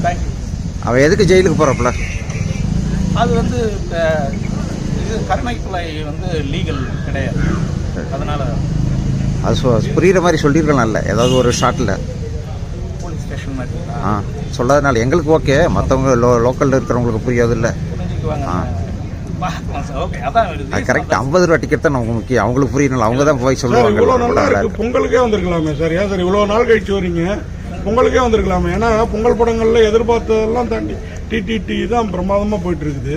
Thank you அவன் எதுக்கு ஜெயிலுக்கு போகிறப்பல அது வந்து இது கருணை கொலை வந்து லீகல் கிடையாது. அதனால அது சொ புரிகிற மாதிரி சொல்லியிருக்கலாம்ல ஏதாவது ஒரு ஷார்ட்டில் போலீஸ் ஸ்டேஷன் மாதிரி ஆ சொல்லாதனால எங்களுக்கு ஓகே மற்றவங்க லோ லோக்கலில் இருக்கிறவங்களுக்கு புரியாது இல்லை ஆ. கரெக்ட் ஐம்பது ரூபா டிக்கெட் தான் நமக்கு முக்கியம். அவங்களுக்கு புரியணும் அவங்க தான் போய் சொல்லுவாங்க பொங்கலுக்கே வந்திருக்கலாமே சார். ஏன் சார் இவ்வளோ நாள் கழிச்சு வரீங்க? பொங்கலுக்கே வந்திருக்கலாமே. ஏன்னா பொங்கல் படங்கள்ல எதிர்பார்த்ததெல்லாம் தாண்டி டிடிடி தான் பிரமாதமா போயிட்டு இருக்குது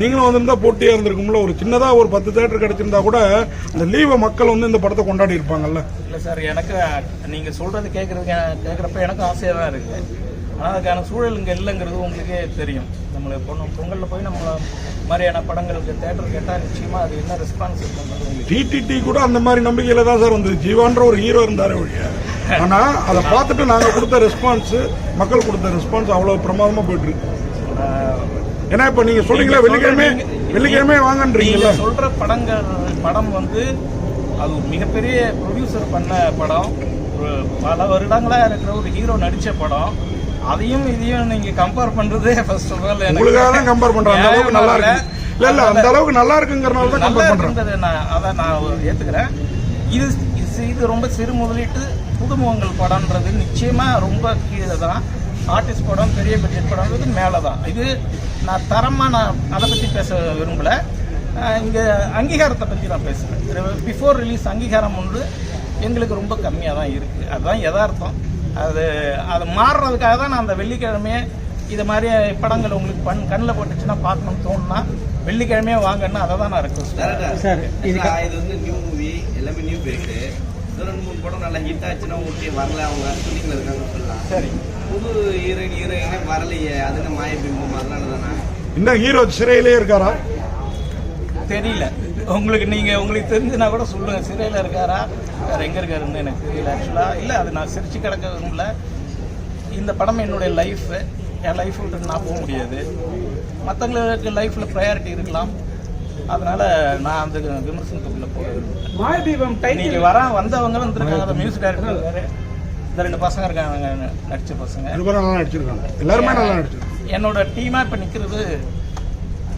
நீங்களும் வந்திருந்தா போட்டியா இருந்திருக்கும்ல. ஒரு சின்னதா ஒரு பத்து தேட்டர் கிடைச்சிருந்தா கூட அந்த லீவை மக்கள் வந்து இந்த படத்தை கொண்டாடி இருப்பாங்கல்ல. இல்லை சார் எனக்கு நீங்கள் சொல்கிறது கேட்குறது கேட்குறப்ப எனக்கும் ஆசையாக தான் இருக்குது ஆனால் அதுக்கான சூழல் இங்கே இல்லைங்கிறது உங்களுக்கே தெரியும். நம்மளுக்கு பொண்ணு பொங்கலில் போய் நம்ம மாதிரியான படங்களுக்கு தேட்டர் கேட்டால் நிச்சயமாக அது என்ன ரெஸ்பான்ஸ் உங்களுக்கு டிடிடி கூட அந்த மாதிரி நம்பிக்கையில தான் சார் வந்து ஜீவான்ற ஒரு ஹீரோ இருந்தாரு ஒழிய. ஆனா அதை பார்த்துட்டு நாங்க கொடுத்த ரெஸ்பான்ஸ் மக்கள் கொடுத்த ரெஸ்பான்ஸ் அவ்வளவு பிரமாதமா போயிட்டு இருக்கு. ஏன்னா இப்ப நீங்க சொல்றீங்களா வெள்ளிக்கிழமை வெள்ளிக்கிழமை வாங்கன்றீங்கல்ல. நீங்க சொல்ற படங்கள் படம் வந்து அது மிகப்பெரிய ப்ரொடியூசர் பண்ண படம். ஒரு பல வருடங்களா இருக்கிற ஒரு ஹீரோ நடிச்ச படம். அதையும் இதையும் நீங்க கம்பேர் பண்றதே ஃபர்ஸ்ட் ஆஃப் ஆல் உங்களுக்காக தான் கம்பேர் பண்றேன். அந்த அளவுக்கு நல்லா இருக்கு. இல்ல இல்ல அந்த அளவுக்கு நல்லா இருக்குங்கிறனால தான் கம்பேர் பண்றேன். நான் அதை நான் ஏத்துக்கிறேன். இது- இது ரொம்ப சிறு முதலீட்டு புதுமுகங்கள் படம்ன்றது நிச்சயமா ரொம்ப கீழே தான் ஆர்டிஸ்ட் படம் பெரிய பட்ஜெட் படம்ன்றது மேலே தான் இது நான் தரமா நான் அதை பற்றி பேச விரும்பல. இங்க அங்கீகாரத்தை பற்றி நான் பேசுகிறேன் பிஃபோர் ரிலீஸ் அங்கீகாரம் ஒன்று எங்களுக்கு ரொம்ப கம்மியாக தான் இருக்குது அதுதான் யதார்த்தம். அது அது மாறுறதுக்காக தான் நான் அந்த வெள்ளிக்கிழமையே இது மாதிரி படங்கள் உங்களுக்கு பண் கண்ணில் போட்டுச்சுன்னா பார்க்கணும்னு தோணுனா வெள்ளிக்கிழமையே வாங்கன்னு அதை தான் நான் ரெக்வஸ்ட் சார் இது வந்து நியூ மூவி எல்லாமே நியூ இது ரெண்டு மூணு படம் நல்லா ஹிட் ஆச்சுன்னா ஓகே வரல அவங்க ஷூட்டிங்ல இருக்காங்கன்னு சொல்லலாம். சரி. புது ஹீரோயின் ஹீரோயினே வரலையே அது என்ன மாய பிம்பம்? அதனால தானே? இன்னும் ஹீரோ சிறையிலே இருக்காரா? தெரியல. உங்களுக்கு நீங்க உங்களுக்கு தெரிஞ்சுனா கூட சொல்லுங்க. சிறையில் இருக்காரா? வேற எங்க இருக்காருன்னு எனக்கு தெரியல ஆக்சுவலா இல்ல அது நான் சிரிச்சு கிடக்க விரும்பல இந்த படம் என்னுடைய லைஃப் என் லைஃப் விட்டு நான் போக முடியாது. மற்றவங்களுக்கு லைஃப்ல ப்ரையாரிட்டி இருக்கலாம். அதனால நான் அந்த விமர்சனத்துக்குள்ள போக விரும்பல மாயதீபம் இன்னைக்கு வர வந்தவங்க வந்திருக்காங்க. அந்த மியூசிக் டைரக்டர் இருக்காரு இந்த ரெண்டு பசங்க இருக்காங்க நடிச்ச பசங்க. நடிச்சிருக்காங்க. எல்லாருமே நல்லா நடிச்சிருக்காங்க. என்னோட டீமா இப்ப நிக்கிறது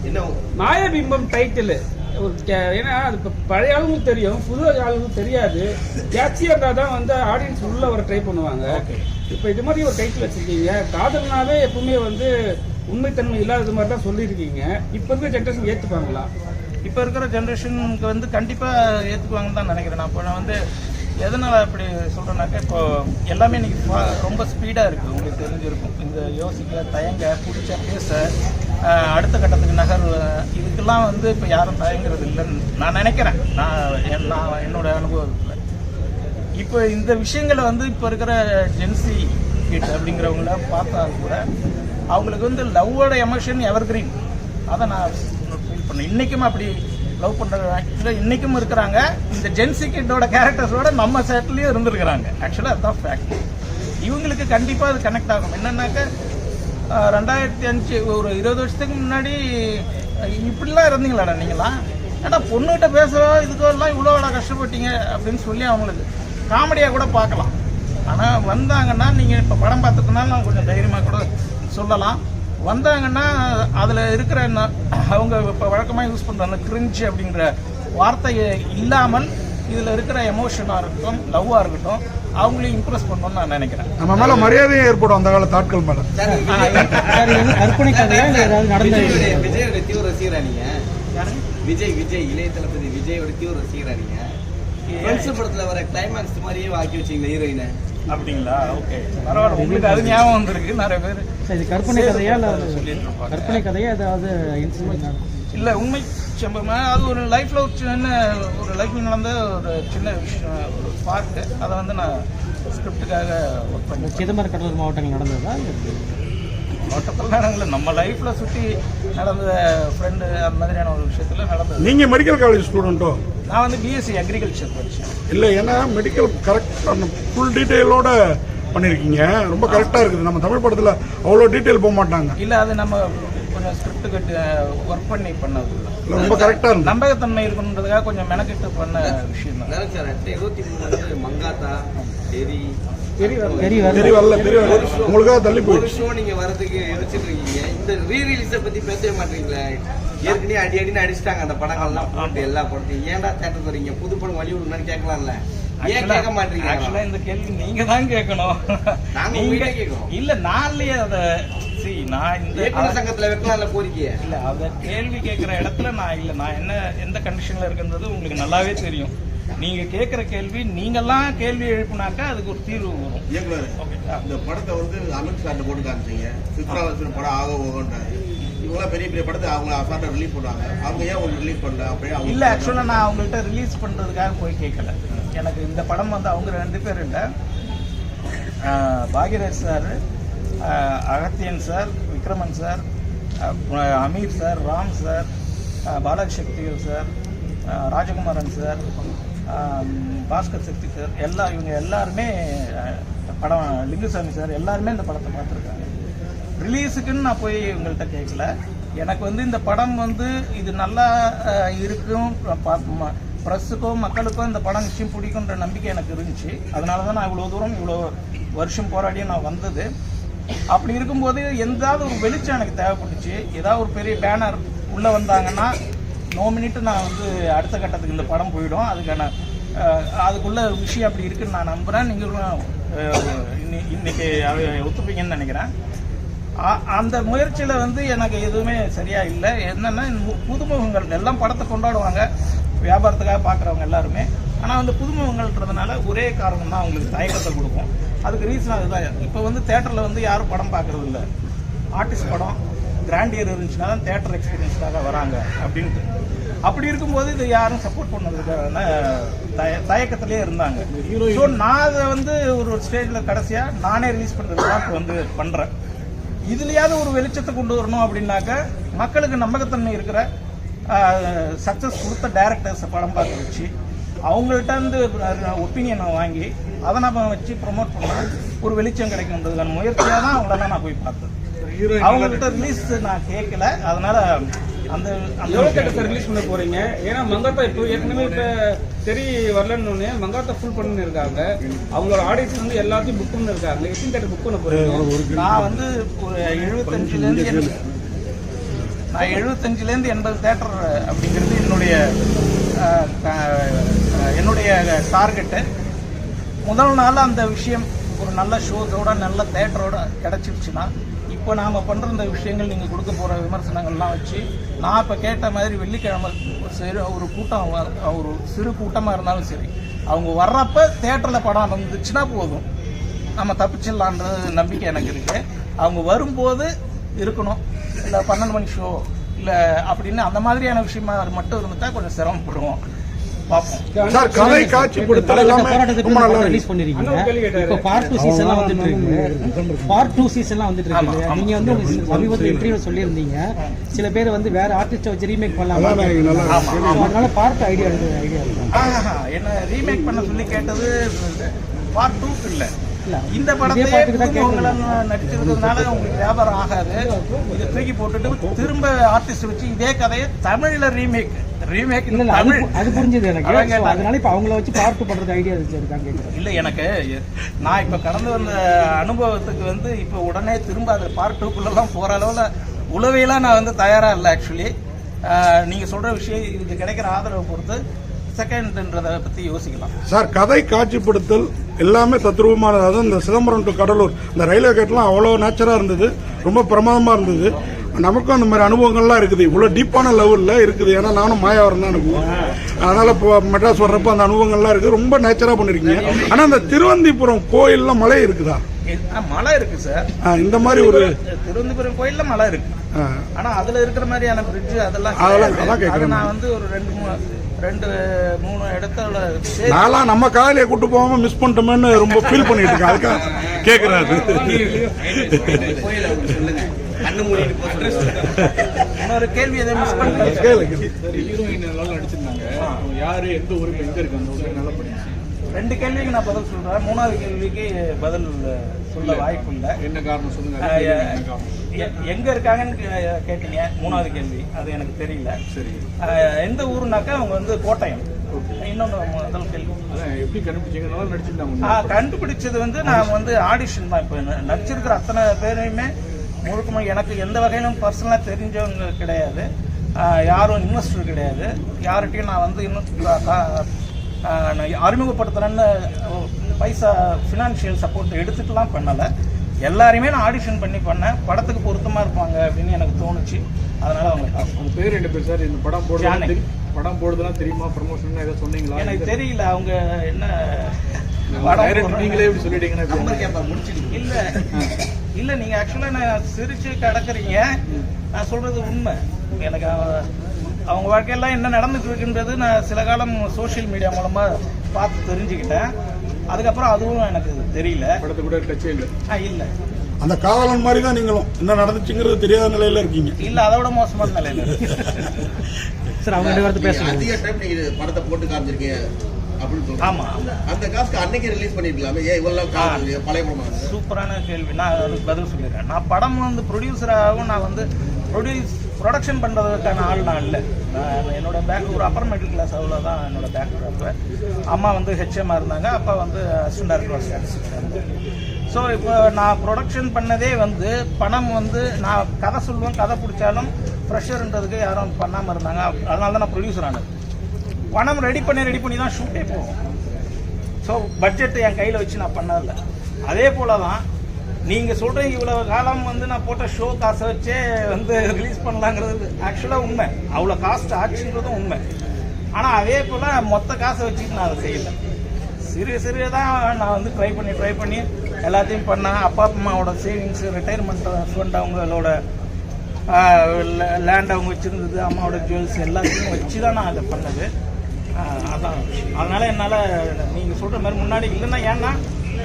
என்ன மாயபிம்பம் டைட்டில் ஒரு கே- ஏன்னா அது இப்போ பழைய ஆளுங்களுக்கு தெரியும் புது ஆளுங்களுக்கு தெரியாது. கேட்சியாக இருந்தால் தான் வந்து ஆடியன்ஸ் உள்ள வர ட்ரை பண்ணுவாங்க. இப்போ இது மாதிரி ஒரு டைட்டில் வச்சிருக்கீங்க. காதல்னாவே எப்பவுமே வந்து உண்மைத்தன்மை இல்லாதது மாதிரி தான் சொல்லியிருக்கீங்க. இப்போ இருக்கிற ஜென்ரேஷன் ஏற்றுப்பாங்களா இப்போ இருக்கிற ஜென்ரேஷனுக்கு வந்து கண்டிப்பாக ஏற்றுக்குவாங்கன்னு தான் நினைக்கிறேன். நான் இப்போ நான் வந்து எதனால் அப்படி சொல்கிறேன்னாக்கா இப்போ எல்லாமே இன்னைக்கு ரொம்ப ஸ்பீடாக இருக்குது உங்களுக்கு தெரிஞ்சிருக்கும். இந்த யோசிக்க தயங்க பிடிச்ச பேச அடுத்த கட்டத்துக்கு நகர் இதுக்கெல்லாம் வந்து இப்போ யாரும் தயங்குறது இல்லைன்னு நான் நினைக்கிறேன். நான் என்- நான் என்னோட அனுபவத்தில். இப்போ இந்த விஷயங்களை வந்து இப்போ இருக்கிற ஜென்சி கிட் அப்படிங்கிறவங்கள பார்த்தா கூட அவங்களுக்கு வந்து லவ்வோட எமோஷன் எவர் கிரீன் அதை நான் ஃபீல் இன்றைக்கும் அப்படி லவ் பண்ணுற ஆக்சுவலாக இன்றைக்கும் இருக்கிறாங்க. இந்த ஜென்சி கிட்டோட கேரக்டர்ஸோட நம்ம சேட்லேயும் இருந்திருக்கிறாங்க. ஆக்சுவலாக அதுதான் ஃபேக்ட் இவங்களுக்கு கண்டிப்பாக அது கனெக்ட் ஆகும். என்னன்னாக்க ரெண்டாயிரத்தி அஞ்சு ஒரு இருபது வருஷத்துக்கு முன்னாடி இப்படிலாம் இருந்தீங்களாடா நீங்களாம் ஏன்னா பொண்ணுகிட்ட பேசுகிறோ இதுக்கோ எல்லாம் இவ்வளோ கஷ்டப்பட்டீங்க அப்படின்னு சொல்லி அவங்களுக்கு காமெடியாக கூட பார்க்கலாம். ஆனால் வந்தாங்கன்னா நீங்கள் இப்போ படம் பார்த்துக்கனாலும் கொஞ்சம் தைரியமாக கூட சொல்லலாம். வந்தாங்கன்னா அதில் இருக்கிற ந- அவங்க இப்போ வழக்கமாக யூஸ் பண்ணுற அந்த கிரிஞ்ச் அப்படிங்கிற வார்த்தையை இல்லாமல் இதில் இருக்கிற எமோஷனாக இருக்கட்டும் லவ்வாக இருக்கட்டும் அவங்களையும் இம்ப்ரெஸ் பண்ணணும்னு நான் நினைக்கிறேன். நம்ம மேல மரியாதையும் ஏற்படும் அந்த காலத்து ஆட்கள் மேல. விஜயோட தீவிர ரசிகரா விஜய் விஜய் இளைய தளபதி விஜயோட தீவிர ரசிகரா நீங்க? ஃப்ரெண்ட்ஸ் படத்துல வர கிளைமேக்ஸ் மாதிரியே வாக்கி வச்சீங்களா ஹீரோயினை அப்படிங்களா? ஓகே. பரவாயில்ல உங்களுக்கு அது ஞாபகம் வந்திருக்கு. நிறைய பேர் இது கற்பனை கதையா இல்லை சொல்லிட்டு இருப்பாங்க. கற்பனை கதையா ஏதாவது இல்லை உண்மை சம்பவமா? அது ஒரு லைஃப்ல ஒரு சின்ன ஒரு லைஃப்ல நடந்த ஒரு சின்ன விஷயம் ஒரு பார்ட்டு அதை வந்து நான் ஸ்கிரிப்டுக்காக ஒர்க் பண்ணி சிதம்பரம் கடலூர் மாவட்டங்கள் நடந்ததா? ஓட்டத்தில் நடக்கல. நம்ம லைஃப்ல சுற்றி நடந்த ஃப்ரெண்டு அந்த மாதிரியான ஒரு விஷயத்துல நடந்தது. நீங்க மெடிக்கல் காலேஜ் ஸ்டூடெண்ட்டோ நான் வந்து பிஎஸ்சி அக்ரிகல்ச்சர் படித்தேன் இல்ல ஏன்னா மெடிக்கல் கரெக்ட் ஃபுல் டீட்டெயிலோட பண்ணிருக்கீங்க. ரொம்ப கரெக்டா இருக்குது. நம்ம தமிழ் படத்துல அவ்வளோ டீட்டெயில் போக மாட்டாங்க. இல்லை அது நம்ம கொஞ்சம் ஸ்கிரிப்ட் கட்டு ஒர்க் பண்ணி பண்ணது ரொம்ப கரெக்டா இருந்து நம்பகத்தன்மை இருக்கணுன்றதுக்காக கொஞ்சம் மெனக்கெட்டு பண்ண விஷயம் தான். சார் இருபத்தி மூணு மங்காத்தா வரல உங்களுக்காக தள்ளி ஷோ நீங்க வரதுக்கு யோசிச்சுட்டு இருக்கீங்க இந்த ரீ ரிலீஸ பத்தி பேசவே மாட்டீங்களே. ஏற்கனவே அடி அடின்னு அடிச்சிட்டாங்க அந்த படங்கள்லாம். போட்டு எல்லா படத்தையும். ஏன்டா தேட்டர் வரீங்க புது படம் வழி விடணும்னு கேட்கலாம்ல. ஏன் கேட்க மாட்டீங்க? ஆக்சுவலா இந்த கேள்வி நீங்க தான் கேட்கணும். நாங்க. இல்ல நான்லயே அத see நான் இந்த சங்கத்துல வைக்கலாம்ல கோரிக்கைய? இல்ல அத கேள்வி கேட்கிற இடத்துல நான் இல்ல நான் என்ன எந்த கண்டிஷன்ல இருக்குன்றது உங்களுக்கு நல்லாவே தெரியும். நீங்க கேட்கிற கேள்வி நீங்கெல்லாம் கேள்வி எழுப்புனாக்கா அதுக்கு ஒரு தீர்வு வரும். இந்த படத்தை வந்து அமித் சார்ட்ட போட்டு காமிச்சீங்க. சித்ராவசன் படம் ஆக போகன்றாரு. இவங்களாம் பெரிய பெரிய படத்தை அவங்க அசால்ட்டா ரிலீஸ் பண்ணுவாங்க. அவங்க ஏன் உங்களுக்கு ரிலீஸ் பண்ணல? அப்படியே இல்ல ஆக்சுவலா நான் அவங்கள்ட்ட ரிலீஸ் பண்றதுக்காக போய் கேட்கல. எனக்கு இந்த படம் வந்து அவங்க ரெண்டு பேர் இல்லை. ஆஹ் Bhagyaraj sir Agathiyan sir Vikraman sir Ameer sir Ram sir ஆஹ் Balaji sir Rajakumaran sir Bhaskar Sakthi sir எல்லா இவங்க எல்லாருமே படம் லிங்குசாமி சார் எல்லாருமே இந்த படத்தை பார்த்துருக்காங்க. ரிலீஸுக்குன்னு நான் போய் உங்கள்கிட்ட கேட்கல எனக்கு வந்து இந்த படம் வந்து இது நல்லா இருக்கும். இருக்கும் ப்ரெஸ்ஸுக்கும் மக்களுக்கும் இந்த படம் நிச்சயம் பிடிக்குன்ற நம்பிக்கை எனக்கு இருந்துச்சு. அதனால தான் நான் இவ்வளோ தூரம் இவ்வளோ வருஷம் போராடியும் நான் வந்தது. அப்படி இருக்கும்போது எந்தாவது ஒரு வெளிச்சம் எனக்கு தேவைப்பட்டுச்சு. ஏதாவது ஒரு பெரிய பேனர் உள்ளே வந்தாங்கன்னா நோ மினிட் நான் வந்து அடுத்த கட்டத்துக்கு இந்த படம் போயிடும். அதுக்கான அதுக்குள்ள விஷயம் அப்படி இருக்குன்னு நான் நம்புகிறேன் நீங்களும் இன்னி- இன்னைக்கு ஒத்துப்பீங்கன்னு நினைக்கிறேன். அந்த முயற்சியில் வந்து எனக்கு எதுவுமே சரியாக இல்லை. என்னென்னா மு- புதுமுகங்கள் எல்லாம் படத்தை கொண்டாடுவாங்க. வியாபாரத்துக்காக பார்க்குறவங்க எல்லாருமே. ஆனால் வந்து புதுமுகங்கள்ன்றதுனால ஒரே காரணம் தான் அவங்களுக்கு தயக்கத்தை கொடுக்கும். அதுக்கு ரீசன் அதுதான் இப்போ வந்து தேட்டரில் வந்து யாரும் படம் பார்க்குறது இல்லை. ஆர்டிஸ்ட் படம் கிராண்டியர் இருந்துச்சுன்னா தான் தேட்டர் எக்ஸ்பீரியன்ஸ்க்காக வராங்க அப்படின்ட்டு. அப்படி இருக்கும்போது இது யாரும் சப்போர்ட் பண்ணதுக்கான தய தயக்கத்திலே இருந்தாங்க. ஸோ நான் அதை வந்து ஒரு ஒரு ஸ்டேஜில் கடைசியாக நானே ரிலீஸ் பண்ணுறது தான் இப்போ வந்து பண்ணுறேன் இதுலேயாவது ஒரு வெளிச்சத்தை கொண்டு வரணும் அப்படின்னாக்க மக்களுக்கு நம்பகத்தன்மை இருக்கிற சக்சஸ் கொடுத்த டேரக்டர்ஸை படம் பார்க்க வச்சு அவங்கள்ட்ட இருந்து ஒப்பீனியனை வாங்கி அதை நம்ம வச்சு ப்ரொமோட் பண்ணா ஒரு வெளிச்சம் கிடைக்கும்ன்றதுக்கான முயற்சியாக தான் அவங்களெல்லாம் நான் போய் பார்த்தேன் அவங்கள்ட்ட ரிலீஸ் நான் கேட்கல. அதனால அந்த அந்த எவ்வளோ தேட்டர் ரிலீஸ் பண்ண போறீங்க? ஏன்னா மங்காத்தா இப்போ ஏற்கனவே இப்போ தெரி வரலன்னு மங்காத்தா ஃபுல் பண்ணி இருக்காங்க. அவங்களோட ஆடியன்ஸ் வந்து எல்லாத்தையும் புக் பண்ணி இருக்காங்க. எத்தனை தேட்டர் புக் பண்ண போறீங்க? நான் வந்து ஒரு எழுபத்தஞ்சுலேருந்து நான் எழுபத்தஞ்சிலேருந்து எண்பது தேட்டர் அப்படிங்கிறது என்னுடைய என்னுடைய டார்கெட்டு முதல் நாள் அந்த விஷயம் ஒரு நல்ல ஷோஸோட நல்ல தேட்டரோட கிடச்சிருச்சுன்னா இப்போ நாம் பண்ணுற இந்த விஷயங்கள் நீங்கள் கொடுக்க போகிற விமர்சனங்கள்லாம் வச்சு நான் இப்போ கேட்ட மாதிரி வெள்ளிக்கிழமை ஒரு சிறு ஒரு கூட்டம் ஒரு சிறு கூட்டமாக இருந்தாலும் சரி அவங்க வர்றப்ப தேட்டரில் படம் வந்துச்சுன்னா போதும். நம்ம தப்பிச்சிடலான்ற நம்பிக்கை எனக்கு இருக்குது அவங்க வரும்போது இருக்கணும். இல்லை பன்னெண்டு மணி ஷோ இல்லை அப்படின்னு அந்த மாதிரியான விஷயமா மட்டும் இருந்துட்டா கொஞ்சம் சிரமப்படுவோம். பார்ப்போம். சார் கதை காட்சிப்படுத்தல் எல்லாமே ரொம்ப நல்லா ரிலீஸ் இருக்கு பண்ணிருக்கீங்க. அண்ணா ஒரு கேள்வி கேட்டாரு. இப்போ பார்ட் டூ சீசன்லாம் வந்துட்டு இருக்கு. பார்ட் டூ சீசன்லாம் வந்துட்டு இருக்கு. இல்லையா? நீங்க வந்து உங்க சமீபத்தில் இன்டர்வியூ சொல்லியிருந்தீங்க. சில பேர் வந்து வேற ஆர்டிஸ்ட வச்சு ரீமேக் பண்ணலாம்? அதனால பார்ட் ஐடியா ஐடியா என்ன ரீமேக் பண்ண சொல்லி கேட்டது பார்ட் டூ இல்ல, இந்த படத்தையே நடிச்சிருக்கிறதுனால உங்களுக்கு வியாபாரம் ஆகாது. இதை தூக்கி போட்டுட்டு திரும்ப ஆர்டிஸ்ட் வச்சு இதே கதையை தமிழ்ல ரீமேக் ரீமேக் இல்ல தமிழ். அது புரிஞ்சது எனக்கு. அதனால இப்ப அவங்கள வச்சு பார்ட் பண்றது ஐடியா கேட்கிறேன் இல்ல எனக்கு நான் இப்ப கடந்து வந்த அனுபவத்துக்கு வந்து இப்ப உடனே திரும்ப அது பார்ட் டூக்குள்ளெல்லாம் போற அளவுல உளவியெல்லாம் நான் வந்து தயாரா இல்லை ஆக்சுவலி நீங்க சொல்ற விஷயம் இதுக்கு கிடைக்கிற ஆதரவை பொறுத்து செகண்ட்ன்றதை பத்தி யோசிக்கலாம். சார் கதை காட்சிப்படுத்தல் எல்லாமே தத்ரூபமானது அதுவும் இந்த சிதம்பரம் டு கடலூர் இந்த ரயில்வே கேட்லாம் அவ்வளோ நேச்சராக இருந்தது ரொம்ப பிரமாதமாக இருந்தது. நமக்கும் அந்த மாதிரி அனுபவங்கள்லாம் இருக்குது. இவ்வளோ டீப்பான லெவலில் இருக்குது. ஏன்னா நானும் மாயாவரம் தான் அனுபவம் அதனால் இப்போ மெட்ராஸ் வர்றப்போ அந்த அனுபவங்கள்லாம் இருக்குது. ரொம்ப நேச்சராக பண்ணியிருக்கீங்க ஆனால் இந்த திருவந்திபுரம் கோயிலில் மலை இருக்குதா? மலை இருக்கு சார் இந்த மாதிரி ஒரு திருவனந்தபுரம் கோயில்ல மலை இருக்கு. ஆ, ஆனா அதுல இருக்கிற மாதிரியான பிரிட்ஜ் அதெல்லாம் அதெல்லாம் நான் வந்து ஒரு ரெண்டு மூணு ரெண்டு மூணு இடத்துல சரி, நான்லாம் நம்ம காலையை கூட்டு போகாம மிஸ் பண்ணிட்டோமேன்னு ரொம்ப ஃபீல் பண்ணிட்டு இருக்கேன். அதுக்காக கேட்குறாரு இன்னொரு கேள்வி எதை மிஸ் பண்ணல? கேளுங்க ஹீரோயின் நல்லா நடிச்சிருந்தாங்க. யாரு எந்த ஊருக்கு எங்க இருக்கு அந்த ஊருக்கு நல்லா படிச்சு. ரெண்டு கேள்விக்கு நான் பதில் சொல்றேன். மூணாவது கேள்விக்கு பதில் சொல்ல வாய்ப்பு இல்லை என்ன காரணம் சொல்லுங்க. எங்க இருக்காங்கன்னு கேட்டீங்க. மூணாவது கேள்வி. அது எனக்கு தெரியல. சரி. எந்த ஊருனாக்கா அவங்க வந்து கோட்டயம். கண்டுபிடிச்சது வந்து நான் வந்து ஆடிஷன் தான். இப்போ நடிச்சிருக்கிற அத்தனை பேரையுமே முழுக்க எனக்கு எந்த வகையிலும் பர்சனலாக தெரிஞ்சவங்க கிடையாது. யாரும் இன்வெஸ்டர் கிடையாது. யார்கிட்டையும் நான் வந்து இன்னும் அறிமுகப்படுத்துறேன்னு பைசா ஃபினான்ஷியல் சப்போர்ட் எடுத்துட்டுலாம் பண்ணலை. எல்லாரையுமே நான் ஆடிஷன் பண்ணி பண்ணேன். படத்துக்கு பொருத்தமாக இருப்பாங்க அப்படின்னு எனக்கு தோணுச்சு. அதனால அவங்க காசு உங்க பேர் என்ன பேர் சார்? இந்த படம். தெரி- படம் போடுறதுலாம் தெரியுமா? ப்ரமோஷன் ஏதாவது சொன்னீங்களா? எனக்கு தெரியல. அவங்க என்ன. நீங்களே எப்படி? சொல்லிட்டீங்கன்னா இல்ல. இல்ல நீங்க ஆக்சுவலா நான் சிரிச்சு கடக்குறீங்க. நான் சொல்றது உண்மை. எனக்கு அவங்க வாழ்க்கையெல்லாம் என்ன நடந்துட்டு இருக்குன்றது நான் சில காலம் சோஷியல் மீடியா மூலமா பார்த்து தெரிஞ்சுக்கிட்டேன். அதுக்கப்புறம் அதுவும் எனக்கு தெரியல. படத்தை கூட டச்சே இல்லை. ஆ, இல்ல. அந்த காதலன் மாதிரி தான் நீங்களும். என்ன நடந்துச்சுங்கிறது தெரியாத நிலையில இருக்கீங்க. இல்ல அதோட மோசமான நிலையில. சார் அவங்க ரெண்டு வார்த்தை பேசுங்க. அதிக டைம் நீங்க இது படத்தை போட்டு காமிச்சிருக்கீங்க ஆமா அந்த காசுக்கு அன்னைக்கு ரிலீஸ் பண்ணிருக்கலாமே. ஏன் இவ்வளவு பழைய படமா? சூப்பரான கேள்வி. நான் அதுக்கு பதில் சொல்லிடுறேன். நான் படம் வந்து ப்ரொடியூசராகவும் நான் வந்து ப்ரொடியூஸ் ப்ரொடக்ஷன் பண்ணுறதுக்கான ஆள் நான் இல்லை. நான் என்னோட பேக் ஒரு அப்பர் மிடில் கிளாஸ் அவ்வளோ தான் என்னோட பேக்ரவுண்ட் அம்மா வந்து ஹெச்எம்மாக இருந்தாங்க அப்பா வந்து அசிஸ்டன்ட் டேரக்டர் ஸோ இப்போ நான் ப்ரொடக்ஷன் பண்ணதே வந்து பணம் வந்து நான் கதை சொல்லுவேன் கதை பிடிச்சாலும் ப்ரெஷர்ன்றதுக்கு யாரும் பண்ணாமல் இருந்தாங்க. அதனால தான் நான் ப்ரொடியூசர் ஆனது. பணம் ரெடி பண்ணி ரெடி பண்ணி தான் ஷூட்டே போகும். ஸோ பட்ஜெட்டை என் கையில் வச்சு நான் பண்ணதில்லை. அதே போல தான் நீங்கள் சொல்கிறீங்க இவ்வளோ காலம் வந்து நான் போட்ட ஷோ காசை வச்சே வந்து ரிலீஸ் பண்ணலாங்கிறது ஆக்சுவலாக உண்மை. அவ்வளோ காஸ்ட் ஆச்சுன்றதும் உண்மை. ஆனால் அதே போல் மொத்த காசை வச்சுட்டு நான் அதை செய்யலை. சிறிய சிறிய தான் நான் வந்து ட்ரை பண்ணி ட்ரை பண்ணி எல்லாத்தையும் பண்ணேன். அப்பா அம்மாவோட சேவிங்ஸ் ரிட்டையர்மெண்ட் ஃபண்ட் அவங்களோட லேண்ட் அவங்க வச்சுருந்தது அம்மாவோட ஜுவல்ஸ் எல்லாத்தையும் வச்சு தான் நான் அதை பண்ணது. அதான் அதனால என்னால் நீங்கள் சொல்கிற மாதிரி முன்னாடி இல்லைன்னா ஏன்னா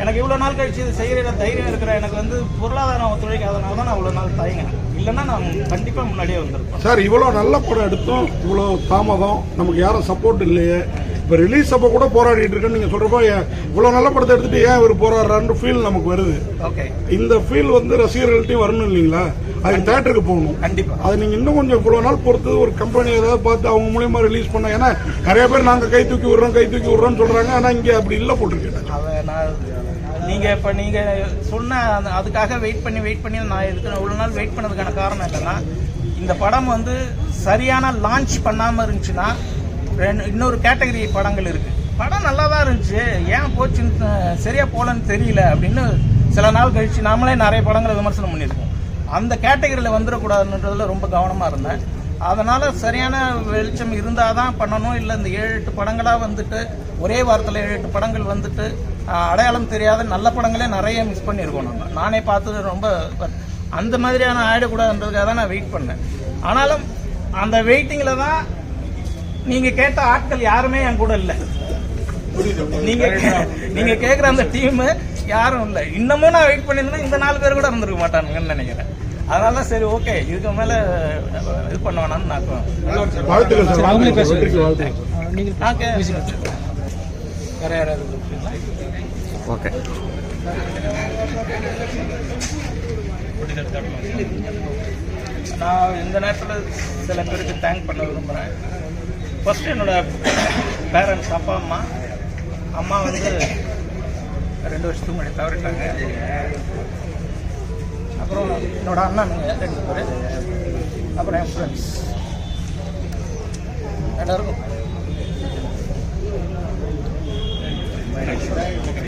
எனக்கு இவ்வளோ நாள் கழிச்சு இது செய்கிற தைரியம் இருக்கிற எனக்கு வந்து பொருளாதாரம் ஒத்துழைக்காதனால தான் நான் இவ்வளோ நாள் தயங்கினேன். இல்லைன்னா நான் கண்டிப்பாக முன்னாடியே வந்திருப்பேன். சார் இவ்வளோ நல்ல படம் எடுத்தோம். இவ்வளோ தாமதம். நமக்கு யாரும் சப்போர்ட் இல்லையே. இப்போ ரிலீஸ் அப்போ கூட போராடிட்டு இருக்கேன்னு நீங்கள் சொல்கிறப்போ இவ்வளோ நல்ல படத்தை எடுத்துட்டு ஏன் இவர் போராடுறாருன்னு ஃபீல் நமக்கு வருது. ஓகே இந்த ஃபீல் வந்து ரசிகர்கள்ட்டையும் வரணும் இல்லைங்களா? அதுக்கு தேட்டருக்கு போகணும். கண்டிப்பாக அது நீங்க இன்னும் கொஞ்சம் இவ்வளவு நாள் பொறுத்து ஒரு கம்பெனி ஏதாவது பார்த்து அவங்க மூலியமா ரிலீஸ் பண்ண ஏன்னா நிறைய பேர் நாங்க கை தூக்கி விடுறோம் கை தூக்கி விடுறோம்னு சொல்றாங்க. ஆனா இங்க அப்படி இல்ல போட்டிருக்கேன் நான் நீங்கள் இப்போ நீங்கள் சொன்ன அந்த அதுக்காக வெயிட் பண்ணி வெயிட் பண்ணி நான் இதுக்கு இவ்வளோ நாள் வெயிட் பண்ணதுக்கான காரணம் என்னன்னா இந்த படம் வந்து சரியான லான்ச் பண்ணாமல் இருந்துச்சுன்னா ரெண்டு இன்னொரு கேட்டகரி படங்கள் இருக்கு. படம் நல்லா தான் இருந்துச்சு ஏன் போச்சுன்னு சரியாக சரியா போலன்னு தெரியல அப்படின்னு சில நாள் கழிச்சு நாமளே நிறைய படங்களை விமர்சனம் பண்ணியிருக்கோம் அந்த கேட்டகரியில் வந்துடக்கூடாதுன்றதுல ரொம்ப கவனமாக இருந்தேன். அதனால் சரியான வெளிச்சம் இருந்தால் தான் பண்ணணும். இல்லை இந்த ஏழு எட்டு படங்களாக வந்துட்டு ஒரே வாரத்தில் ஏழு எட்டு படங்கள் வந்துட்டு அடையாளம் தெரியாத நல்ல படங்களே நிறைய மிஸ் பண்ணியிருக்கோம் நம்ம. நானே பார்த்தது ரொம்ப அந்த மாதிரியான ஆயிடக்கூடாதுன்றதுக்காக தான் நான் வெயிட் பண்ணேன். ஆனாலும் அந்த வெயிட்டிங்கில் தான் நீங்கள் கேட்ட ஆட்கள் யாருமே என் கூட இல்லை. நீங்க நீங்கள் நீங்க அந்த டீம் யாரும் இல்லை. இன்னமும் நான் வெயிட் பண்ணியிருந்தேன் இந்த நாலு பேர் கூட இருந்திருக்க மாட்டானுங்கன்னு நினைக்கிறேன். அதனால தான் சரி ஓகே இதுக்கு மேல இது பண்ண வேணாம்னு நான் வேற யாராவது ஓகே நான் இந்த நேரத்தில் சில பேருக்கு தேங்க் பண்ண விரும்புகிறேன் ஃபர்ஸ்ட் என்னோட பேரண்ட்ஸ் அப்பா அம்மா. அம்மா வந்து ரெண்டு வருஷத்துக்கு முன்னாடி தவறிட்டாங்க. அப்புறம் என்னோட அண்ணன் ரெண்டு பேர் அப்புறம் என் ஃப்ரெண்ட்ஸ் எல்லாருக்கும்